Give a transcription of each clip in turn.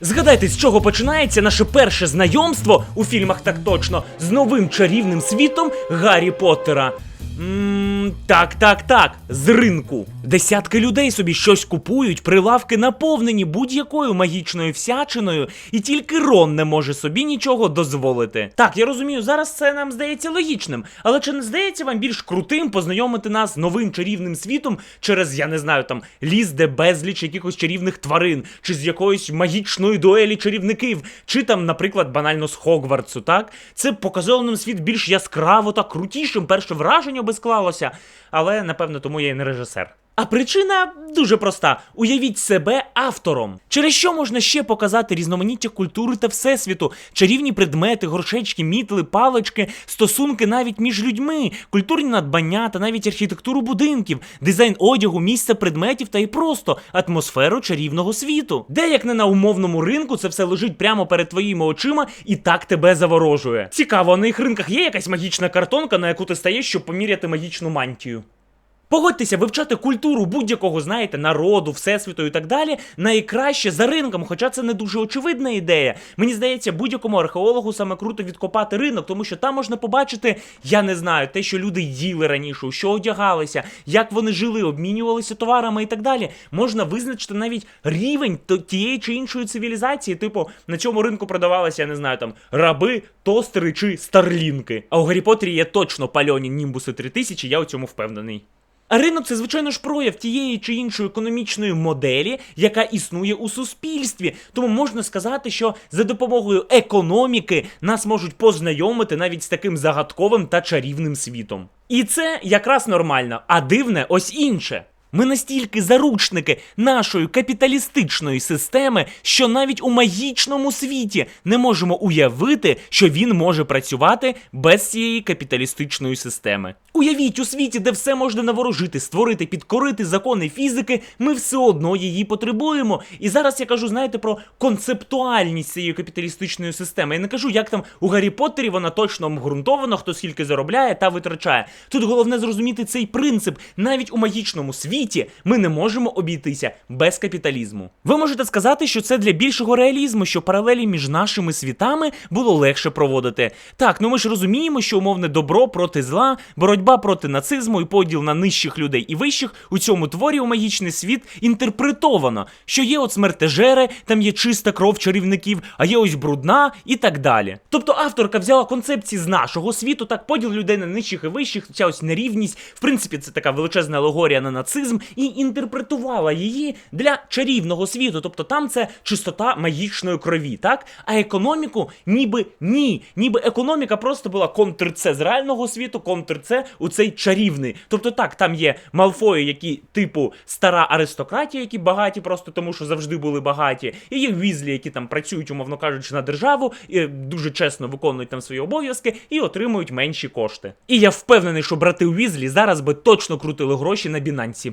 Згадайте, з чого починається наше перше знайомство у фільмах так точно з новим чарівним світом Гаррі Поттера. Ммм, так, так, так, з ринку. Десятки людей собі щось купують, прилавки наповнені будь-якою магічною всячиною, і тільки Рон не може собі нічого дозволити. Так, я розумію, зараз це нам здається логічним, але чи не здається вам більш крутим познайомити нас з новим чарівним світом через, я не знаю, там ліс, де безліч якихось чарівних тварин, чи з якоїсь магічної дуелі чарівників, чи там, наприклад, банально з Хогвартсу, так? Це показало нам світ більш яскраво та крутішим. Перше враження би склалося, але напевно тому я і не режисер. А причина дуже проста: уявіть себе автором. Через що можна ще показати різноманіття культури та всесвіту, чарівні предмети, горшечки, мітли, палички, стосунки навіть між людьми, культурні надбання та навіть архітектуру будинків, дизайн одягу, місця предметів та й просто атмосферу чарівного світу. Де як не на умовному ринку, це все лежить прямо перед твоїми очима і так тебе заворожує. Цікаво, на їх ринках є якась магічна картонка, на яку ти стаєш, щоб поміряти магічну мантію. Погодьтеся, вивчати культуру будь-якого, знаєте, народу, всесвіту і так далі найкраще за ринком, хоча це не дуже очевидна ідея. Мені здається, будь-якому археологу саме круто відкопати ринок, тому що там можна побачити, я не знаю, те, що люди їли раніше, що одягалися, як вони жили, обмінювалися товарами і так далі. Можна визначити навіть рівень тієї чи іншої цивілізації. Типу, на цьому ринку продавалися, я не знаю, там раби, тостери чи старлінки. А у Гаррі Поттері є точно пальоні німбуси 3000, я у цьому впевнений. Ринок це, звичайно ж, прояв тієї чи іншої економічної моделі, яка існує у суспільстві. Тому можна сказати, що за допомогою економіки нас можуть познайомити навіть з таким загадковим та чарівним світом. І це якраз нормально, а дивне ось інше. Ми настільки заручники нашої капіталістичної системи, що навіть у магічному світі не можемо уявити, що він може працювати без цієї капіталістичної системи. Уявіть, у світі, де все можна наворожити, створити, підкорити закони фізики, ми все одно її потребуємо. І зараз я кажу, знаєте, про концептуальність цієї капіталістичної системи. Я не кажу, як там у Гаррі Поттері вона точно обґрунтована, хто скільки заробляє та витрачає. Тут головне зрозуміти цей принцип. Навіть у магічному світі ми не можемо обійтися без капіталізму. Ви можете сказати, що це для більшого реалізму, що паралелі між нашими світами було легше проводити. Так, ну ми ж розуміємо, що умовне добро проти зла, боротьба проти нацизму і поділ на нижчих людей і вищих у цьому творі у магічний світ інтерпретовано, що є от смертежери, там є чиста кров чарівників, а є ось брудна і так далі. Тобто авторка взяла концепції з нашого світу, так поділ людей на нижчих і вищих, ця ось нерівність, в принципі, це така величезна алегорія на нацизм, і інтерпретувала її для чарівного світу. Тобто там це чистота магічної крові, так? А економіку ніби ні. Ніби економіка просто була контр це з реального світу, контр це у цей чарівний. Тобто так, там є Малфої, які типу стара аристократія, які багаті просто тому, що завжди були багаті, і є Візлі, які там працюють, умовно кажучи, на державу, і дуже чесно виконують там свої обов'язки і отримують менші кошти. І я впевнений, що брати Візлі зараз би точно крутили гроші на Бінансі.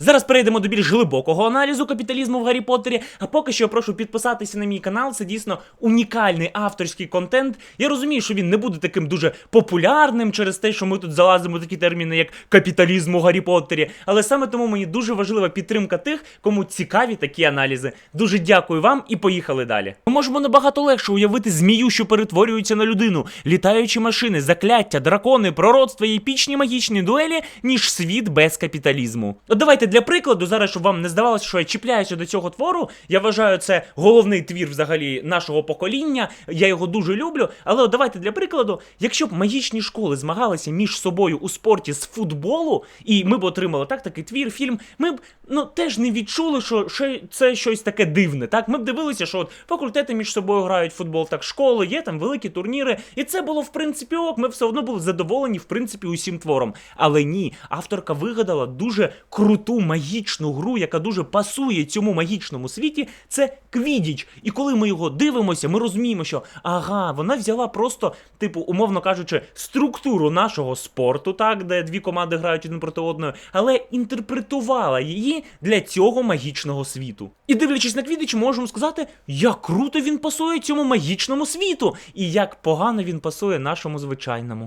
Зараз перейдемо до більш глибокого аналізу капіталізму в Гаррі Поттері. А поки що прошу підписатися на мій канал. Це дійсно унікальний авторський контент. Я розумію, що він не буде таким дуже популярним через те, що ми тут залазимо такі терміни, як капіталізм у Гаррі Поттері. Але саме тому мені дуже важлива підтримка тих, кому цікаві такі аналізи. Дуже дякую вам і поїхали далі. Ми можемо набагато легше уявити змію, що перетворюється на людину, літаючі машини, закляття, дракони, пророцтва і епічні магічні дуелі, ніж світ без капіталізму. От давайте для прикладу, зараз, щоб вам не здавалося, що я чіпляюся до цього твору. Я вважаю, це головний твір взагалі нашого покоління. Я його дуже люблю. Але давайте для прикладу, якщо б магічні школи змагалися між собою у спорті з футболу, і ми б отримали так такий твір, фільм, ми б ну теж не відчули, що це щось таке дивне. Так, ми б дивилися, що от факультети між собою грають в футбол, так школи, є там великі турніри, і це було в принципі ок. Ми все одно були задоволені в принципі усім твором. Але ні, авторка вигадала дуже круту магічну гру, яка дуже пасує цьому магічному світі. Це Квідіч. І коли ми його дивимося, ми розуміємо, що ага, вона взяла просто, типу, умовно кажучи, структуру нашого спорту, так, де дві команди грають один проти одної, але інтерпретувала її для цього магічного світу. І дивлячись на Квідіч, можемо сказати, як круто він пасує цьому магічному світу, і як погано він пасує нашому звичайному.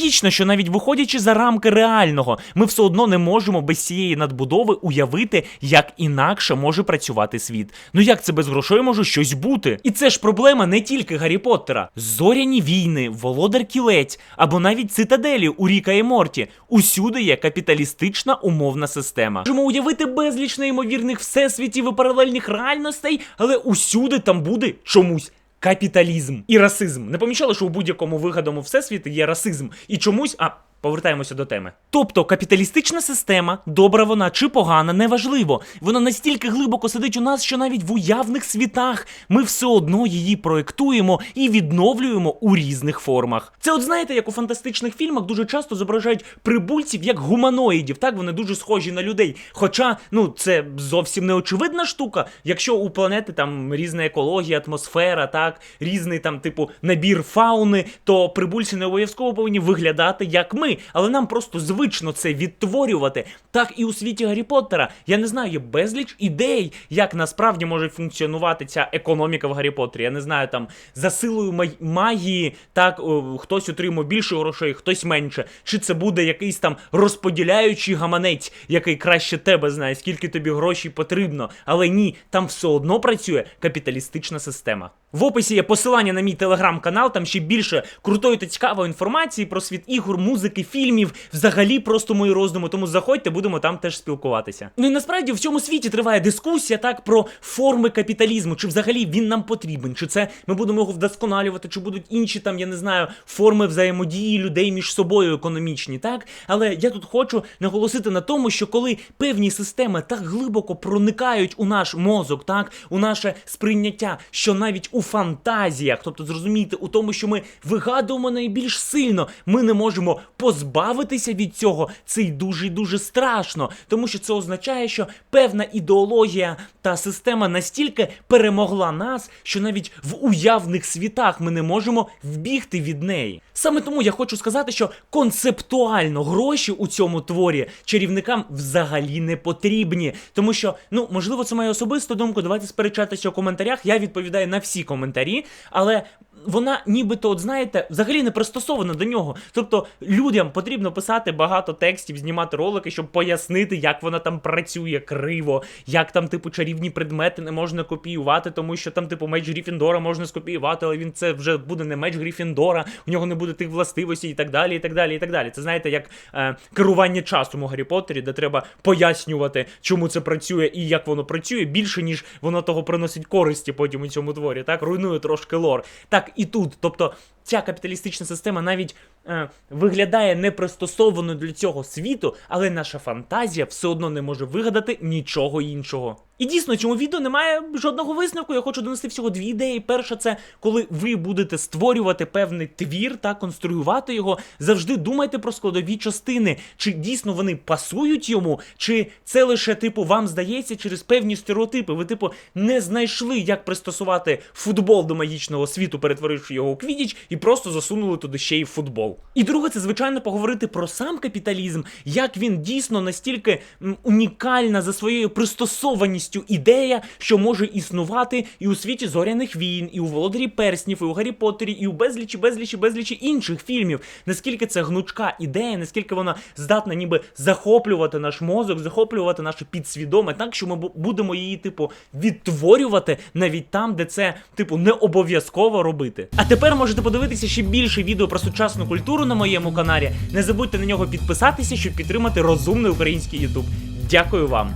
Логічно, що навіть виходячи за рамки реального, ми все одно не можемо без цієї надбудови уявити, як інакше може працювати світ. Ну як це без грошей може щось бути? І це ж проблема не тільки Гаррі Поттера. Зоряні війни, Володар Кілець або навіть цитаделі у Ріка і Морті. Усюди є капіталістична умовна система. Можемо уявити безліч неймовірних всесвітів і паралельних реальностей, але усюди там буде чомусь. Капіталізм і расизм. Не помічали, що у будь-якому вигаданому всесвіті є расизм. І чомусь. А. Повертаємося до теми. Тобто капіталістична система, добра вона чи погана, неважливо. Вона настільки глибоко сидить у нас, що навіть в уявних світах ми все одно її проектуємо і відновлюємо у різних формах. Це, от знаєте, як у фантастичних фільмах дуже часто зображають прибульців як гуманоїдів, так вони дуже схожі на людей. Хоча, ну це зовсім не очевидна штука, якщо у планети там різна екологія, атмосфера, так, різний там, типу, набір фауни, то прибульці не обов'язково повинні виглядати як ми, але нам просто звично це відтворювати. Так і у світі Гаррі Поттера. Я не знаю, є безліч ідей, як насправді може функціонувати ця економіка в Гаррі Поттері. Я не знаю, там за силою магії, так хтось отримує більше грошей, хтось менше. Чи це буде якийсь там розподіляючий гаманець, який краще тебе знає, скільки тобі грошей потрібно. Але ні, там все одно працює капіталістична система. В описі є посилання на мій телеграм-канал, там ще більше крутої та цікавої інформації про світ ігор, музики, фільмів, взагалі просто мої роздуми. Тому заходьте, будемо там теж спілкуватися. Ну і насправді в цьому світі триває дискусія так про форми капіталізму, чи взагалі він нам потрібен, чи це ми будемо його вдосконалювати, чи будуть інші там, я не знаю, форми взаємодії людей між собою економічні, так? Але я тут хочу наголосити на тому, що коли певні системи так глибоко проникають у наш мозок, так, у наше сприйняття, що навіть у фантазіях, тобто зрозумійте, у тому, що ми вигадуємо найбільш сильно, ми не можемо позбавитися від цього. Це й дуже і дуже страшно, тому що це означає, що певна ідеологія та система настільки перемогла нас, що навіть в уявних світах ми не можемо вбігти від неї. Саме тому я хочу сказати, що концептуально гроші у цьому творі чарівникам взагалі не потрібні, тому що, ну можливо, це моя особиста думка. Давайте сперечатися у коментарях. Я відповідаю на всі коментарі, але вона нібито, от знаєте, взагалі не пристосована до нього. Тобто людям потрібно писати багато текстів, знімати ролики, щоб пояснити, як вона там працює криво, як там, типу, чарівні предмети не можна копіювати, тому що там, типу, меч Гріфіндора можна скопіювати, але він це вже буде не меч Гріфіндора, у нього не буде тих властивостей і так далі, і так далі, і так далі. Це знаєте, як е, керування часом у Гаррі Поттері, де треба пояснювати, чому це працює і як воно працює, більше ніж воно того приносить користі потім у цьому творі. Так руйнує трошки лор. Так і тут. Тобто ця капіталістична система навіть е, виглядає непристосованою для цього світу, але наша фантазія все одно не може вигадати нічого іншого. І дійсно, цьому відео немає жодного висновку. Я хочу донести всього дві ідеї. Перша, це коли ви будете створювати певний твір та конструювати його, завжди думайте про складові частини, чи дійсно вони пасують йому, чи це лише типу вам здається через певні стереотипи. Ви, типу, не знайшли, як пристосувати футбол до магічного світу, перетворивши його у квідіч, і просто засунули туди ще й футбол. І друге, це звичайно поговорити про сам капіталізм, як він дійсно настільки унікальна за своєю пристосованістю ідея, що може існувати і у світі зоряних війн, і у володарі перснів, і у Гаррі Поттері, і у безлічі, безлічі, безлічі інших фільмів. Наскільки це гнучка ідея, наскільки вона здатна ніби захоплювати наш мозок, захоплювати наше підсвідоме, так що ми будемо її, типу, відтворювати навіть там, де це, типу, не обов'язково робити. А тепер можете подивитися ще більше відео про сучасну культуру на моєму каналі. Не забудьте на нього підписатися, щоб підтримати розумний український Ютуб. Дякую вам.